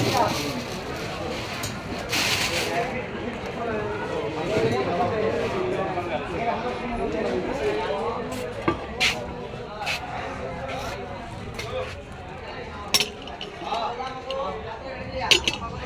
아, 나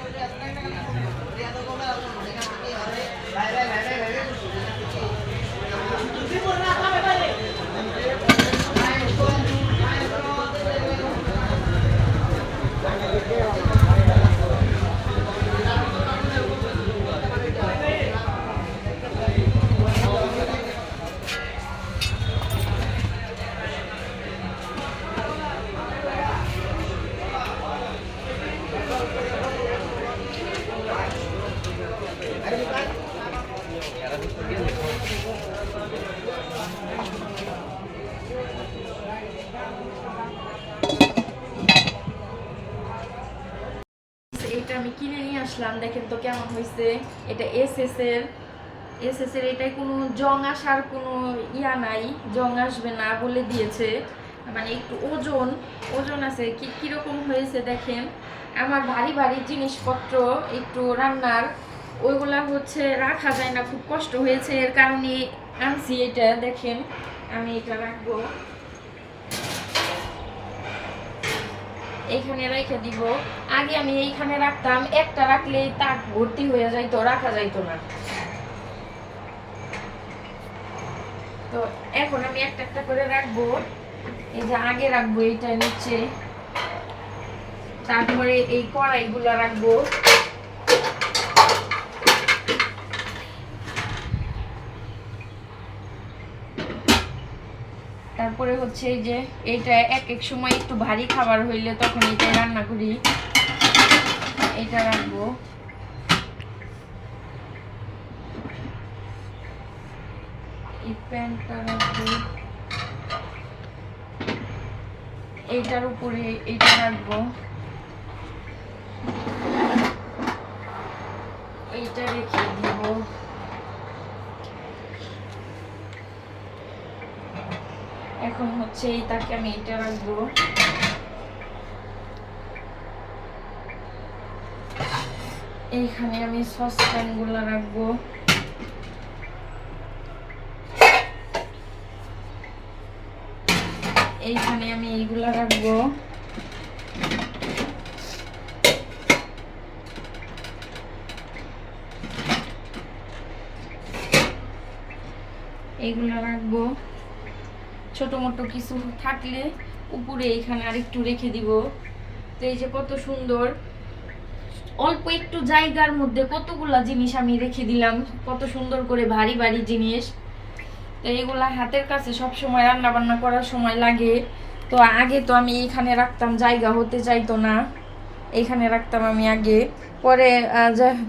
এটা আমি কিনে নিয়ে আসলাম, দেখেন তো কেমন হয়েছে এটা এস এস এর এস এস এর এটাই কোনো জং আসার কোনো ইয়া নাই, জং আসবে না বলে দিয়েছে। মানে একটু ওজন ওজন আছে, কি, কীরকম হয়েছে দেখেন। আমার ভারী ভারী জিনিসপত্র, একটু রান্নার, ওইগুলা হচ্ছে রাখা যায় না, খুব কষ্ট হয়েছে। এর কারণে আনছি এটা, দেখেন। আমি এটা রাখব। এইখানে রেখে দিব। আগে আমি এইখানে রাখতাম, একটা রাখলে তাক ভর্তি হয়ে যাইতো, রাখা যাইতো না। তো এখন আমি একটা একটা করে রাখব। এই যে আগে রাখব এইটা নিচে। তারপরে এই কড়াইগুলো রাখব। তারপরে হচ্ছে এই যে এইটা এক এক সময় একটু ভারী খাবার হইলে তখন এটা রান্না করি। এটা রাখব। রাখব। এইটার উপরে এইটা রাখব। এইটা রেখে দিব। এখন হচ্ছে এই তাকে আমি এটা রাখব। এইখানে আমি সসপ্যানগুলো রাখব। এইখানে আমি এইগুলা রাখব। এইগুলা রাখব। ছোট মোটো কিছু থাকলে উপরে এখানে আরেকটু রেখে দিব। তো এই যে কত সুন্দর, অল্প একটু জায়গার মধ্যে কতগুলা জিনিস আমি রেখে দিলাম, কত সুন্দর করে ভারী ভারী জিনিস। তো এগুলা হাতের কাছে সব সময় রান্না বান্না করার সময় লাগে। তো আগে তো আমি এখানে রাখতাম, জায়গা হতে চাইতো না। এখানে রাখতাম আমি আগে। পরে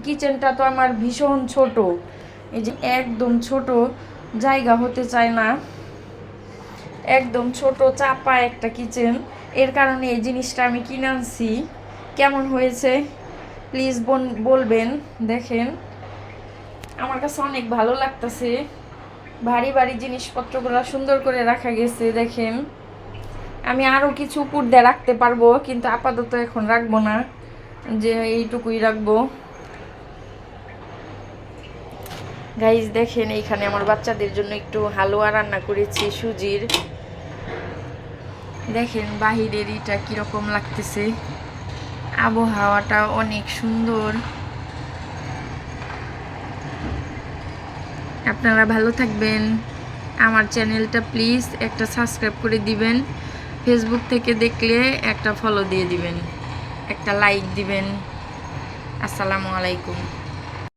কিচেনটা তো আমার ভীষণ ছোট। এই যে একদম ছোট, জায়গা হতে চায় না। একদম ছোট, চাপা একটা কিচেন এর কারণে এই জিনিসটা আমি কিনে আনছি। কেমন হয়েছে? প্লিজ বলবেন, দেখেন। আমার কাছে অনেক ভালো লাগতেছে। ভারী ভারী জিনিসপত্রগুলো সুন্দর করে রাখা গেছে, দেখেন। আমি আরও কিছু উপর দিয়ে রাখতে পারব, কিন্তু আপাতত এখন রাখব না। যে এইটুকুই রাখব। গাইজ দেখেন, এইখানে আমার বাচ্চাদের জন্য একটু হালুয়া রান্না করেছি, সুজির। দেখেন বাহিরের এটা কীরকম লাগতেছে। আবহাওয়াটা অনেক সুন্দর। আপনারা ভালো থাকবেন। আমার চ্যানেলটা প্লিজ একটা সাবস্ক্রাইব করে দিবেন। ফেসবুক থেকে দেখলে একটা ফলো দিয়ে দিবেন। একটা লাইক দিবেন। আসসালামু আলাইকুম।